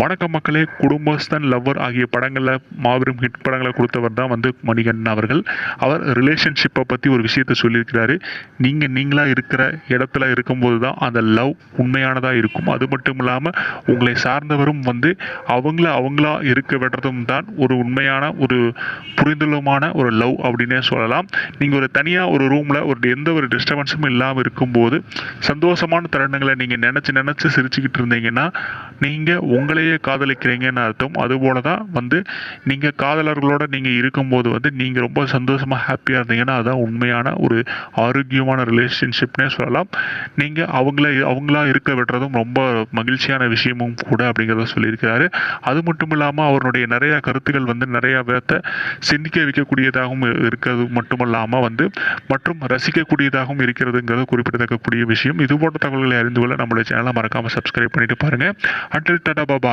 வணக்கம் மக்களே குடும்பஸ்தன் லவ்வர் ஆகிய படங்களில் மாபெரும் ஹிட் படங்களை கொடுத்தவர் தான் வந்து மணிகண்டன் அவர்கள். அவர் ரிலேஷன்ஷிப்பை பற்றி ஒரு விஷயத்தை சொல்லியிருக்கிறாரு. நீங்கள் நீங்களாக இருக்கிற இடத்துல இருக்கும்போது தான் அந்த லவ் உண்மையானதாக இருக்கும். அது மட்டும் இல்லாமல் உங்களை சார்ந்தவரும் வந்து அவங்கள அவங்களா இருக்க விடுறதும் தான் ஒரு உண்மையான ஒரு புரிந்துள்ளமான ஒரு லவ் அப்படின்னே சொல்லலாம். நீங்கள் ஒரு தனியாக ஒரு ரூமில் ஒரு எந்த ஒரு டிஸ்டர்பன்ஸும் இல்லாமல் இருக்கும்போது சந்தோஷமான தருணங்களை நீங்கள் நினச்சி நினச்சி சிரிச்சுக்கிட்டு இருந்தீங்கன்னா நீங்கள் உங்களை உங்களையே காதலிக்கிறீங்கன்னு அர்த்தம். அதுபோல தான் வந்து நீங்கள் காதலர்களோட நீங்கள் இருக்கும்போது வந்து நீங்கள் ரொம்ப சந்தோஷமாக ஹாப்பியாக இருந்தீங்கன்னா அதுதான் உண்மையான ஒரு ஆரோக்கியமான ரிலேஷன்ஷிப்னே சொல்லலாம். நீங்கள் அவங்கள அவங்களா இருக்க விடுறதும் ரொம்ப மகிழ்ச்சியான விஷயமும் கூட அப்படிங்கிறத சொல்லியிருக்கிறாரு. அது மட்டும் இல்லாமல் அவருடைய நிறைய கருத்துக்கள் வந்து நிறையா பேர்த்த சிந்திக்க வைக்கக்கூடியதாகவும் இருக்கிறது மட்டுமல்லாமல் வந்து மற்றும் ரசிக்கக்கூடியதாகவும் இருக்கிறதுங்கிறது குறிப்பிடத்தக்கக்கூடிய விஷயம். இது போன்ற தகவல்களை அறிந்து கொள்ள நம்மளுடைய சேனலை மறக்காமல் சப்ஸ்கிரைப் பண்ணிட்டு பாருங்கள் அண்டில் டாடா பாபா